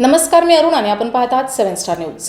नमस्कार मी अरुण आणि आपण पाहतात सेवन सेव्हन स्टार न्यूज.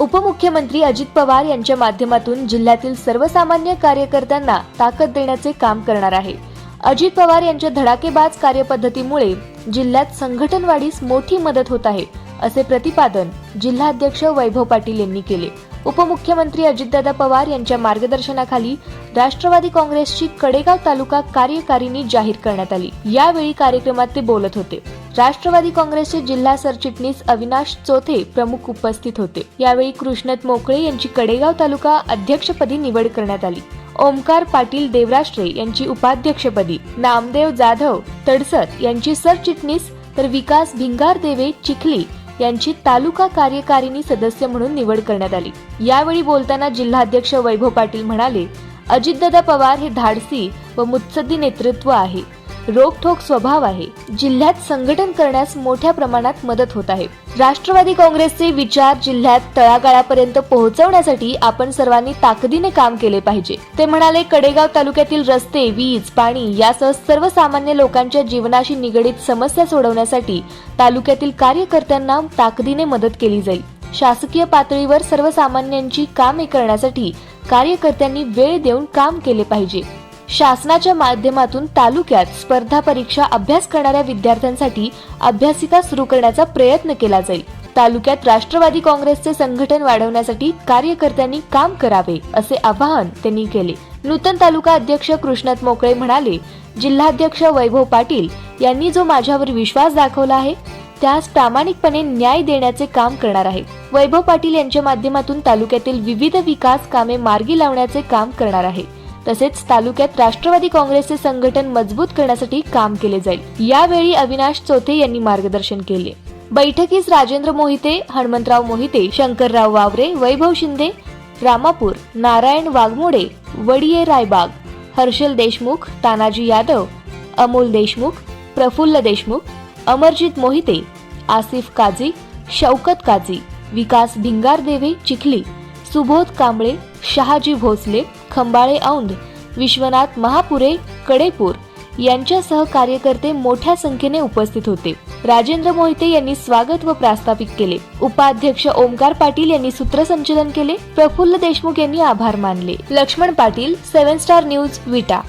उपमुख्यमंत्री अजित पवार यांच्या माध्यमातून जिल्ह्यातील सर्वसामान्य कार्यकर्त्यांना ताकद देण्याचे काम करणार आहे. अजित पवार यांच्या धडाकेबाज कार्यपद्धतीमुळे जिल्ह्यात संघटन वाढीस मोठी मदत होत आहे असे प्रतिपादन जिल्हाध्यक्ष वैभव पाटील यांनी केले. उपमुख्यमंत्री अजितदादा पवार यांच्या मार्गदर्शनाखाली राष्ट्रवादी काँग्रेसची कडेगाव तालुका कार्यकारिणी जाहीर करण्यात आली. यावेळी कार्यक्रमात ते बोलत होते. राष्ट्रवादी काँग्रेसचे जिल्हा सरचिटणीस अविनाश चोथे प्रमुख उपस्थित होते. यावेळी कृष्णत मोकळे यांची कडेगाव तालुका अध्यक्षपदी निवड करण्यात आली. ओमकार पाटील देवराष्ट्रे यांची उपाध्यक्षपदी नामदेव जाधव तडसत यांची सरचिटणीस तर विकास भिंगार देवे चिखली यांची तालुका कार्यकारिणी सदस्य म्हणून निवड करण्यात आली. यावेळी बोलताना जिल्हाध्यक्ष वैभव पाटील म्हणाले अजितदादा पवार हे धाडसी व मुत्सद्दी नेतृत्व आहे. रोखोक स्वभाव आहे. जिल्ह्यात संघटन करण्यास मोठ्या प्रमाणात मदत होत आहे. राष्ट्रवादी काँग्रेसचे विचार जिल्ह्यात तळागाळापर्यंत पोहोचवण्यासाठी आपण सर्वांनी ताकदीने काम केले पाहिजे. ते म्हणाले कडेगाव तालुक्यातील रस्ते वीज पाणी यासह सर्वसामान्य लोकांच्या जीवनाशी निगडीत समस्या सोडवण्यासाठी तालुक्यातील कार्यकर्त्यांना ताकदीने मदत केली जाईल. शासकीय पातळीवर सर्वसामान्यांची कामे करण्यासाठी कार्यकर्त्यांनी वेळ देऊन काम केले पाहिजे. शासनाच्या माध्यमातून तालुक्यात स्पर्धा परीक्षा अभ्यास करणाऱ्या विद्यार्थ्यांसाठी अभ्यासिका सुरू करण्याचा प्रयत्न केला जाईल. तालुक्यात राष्ट्रवादी काँग्रेसचे संघटन वाढवण्यासाठी कार्यकर्त्यांनी काम करावे असे आवाहन त्यांनी केले. नूतन तालुका अध्यक्ष कृष्णात मोकळे म्हणाले जिल्हाध्यक्ष वैभव पाटील यांनी जो माझ्यावर विश्वास दाखवला आहे त्यास प्रामाणिकपणे न्याय देण्याचे काम करणार आहे. वैभव पाटील यांच्या माध्यमातून तालुक्यातील विविध विकास कामे मार्गी लावण्याचे काम करणार आहे. तसेच तालुक्यात राष्ट्रवादी काँग्रेसचे संघटन मजबूत करण्यासाठी काम केले जाईल. यावेळी अविनाश चोथे यांनी मार्गदर्शन केले. बैठकीस राजेंद्र मोहिते हनुमंतराव मोहिते शंकरराव वावरे वैभव शिंदे रामापूर नारायण वाघमोडे वडिये रायबाग हर्षल देशमुख तानाजी यादव अमोल देशमुख प्रफुल्ल देशमुख अमरजित मोहिते आसिफ काझी शौकत काझी विकास भिंगार देवे चिखली सुबोध कांबळे शहाजी भोसले खंबाळे औंध विश्वनाथ महापुरे कडेपूर यांच्यासह कार्यकर्ते मोठ्या संख्येने उपस्थित होते. राजेंद्र मोहिते यांनी स्वागत व प्रास्ताविक केले. उपाध्यक्ष ओमकार पाटील यांनी सूत्रसंचलन केले. प्रफुल्ल देशमुख यांनी आभार मानले. Laxman Patil seven star news Vita.